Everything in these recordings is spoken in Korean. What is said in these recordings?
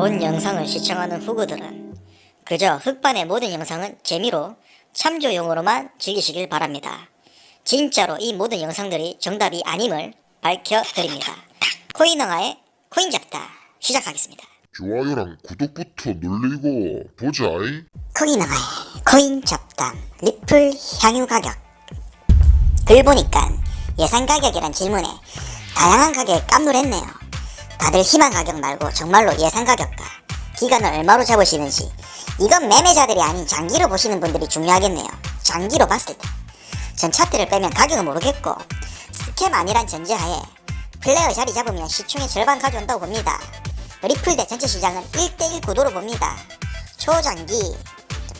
본 영상을 시청하는 후구들은 그저 흑반의 모든 영상은 재미로 참조용으로만 즐기시길 바랍니다. 진짜로 이 모든 영상들이 정답이 아님을 밝혀드립니다. 코인왕아의 코인잡다 시작하겠습니다. 좋아요랑 구독부터 눌리고 보자이. 코인왕아의 코인 잡담 리플 향유 가격 글 보니까 예상 가격이란 질문에 다양한 가격에 깜놀했네요. 다들 희망 가격 말고 정말로 예상 가격과 기간을 얼마로 잡으시는지 이건 매매자들이 아닌 장기로 보시는 분들이 중요하겠네요. 장기로 봤을 때. 전 차트를 빼면 가격은 모르겠고 스캠 아니란 전제하에 플레이어 자리 잡으면 시총의 절반 가져온다고 봅니다. 리플 대 전체 시장은 1대1 구도로 봅니다. 초장기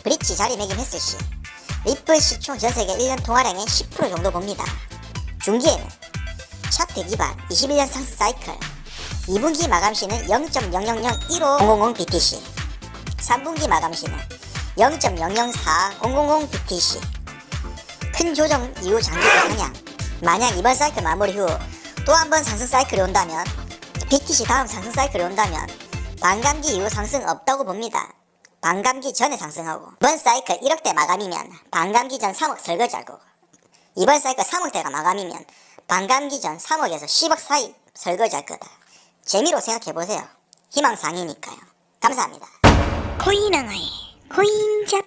브릿지 자리매김 했을 시 리플 시총 전세계 1년 통화량의 10% 정도 봅니다. 중기에는 차트 기반 21년 상승 사이클 2분기 마감 시는 0.00015000 BTC 3분기 마감 시는 0.004000 BTC 큰 조정 이후 장기로 상향 만약 이번 사이클 마무리 후 또 한 번 상승 사이클이 온다면 BTC 다음 상승 사이클이 온다면 반감기 이후 상승 없다고 봅니다. 반감기 전에 상승하고 이번 사이클 1억대 마감이면 반감기 전 3억 설거지할 거고 이번 사이클 3억대가 마감이면 반감기 전 3억에서 10억 사이 설거지할 거다. 재미로 생각해보세요. 희망상이니까요. 감사합니다. 코인왕아의 코인 잡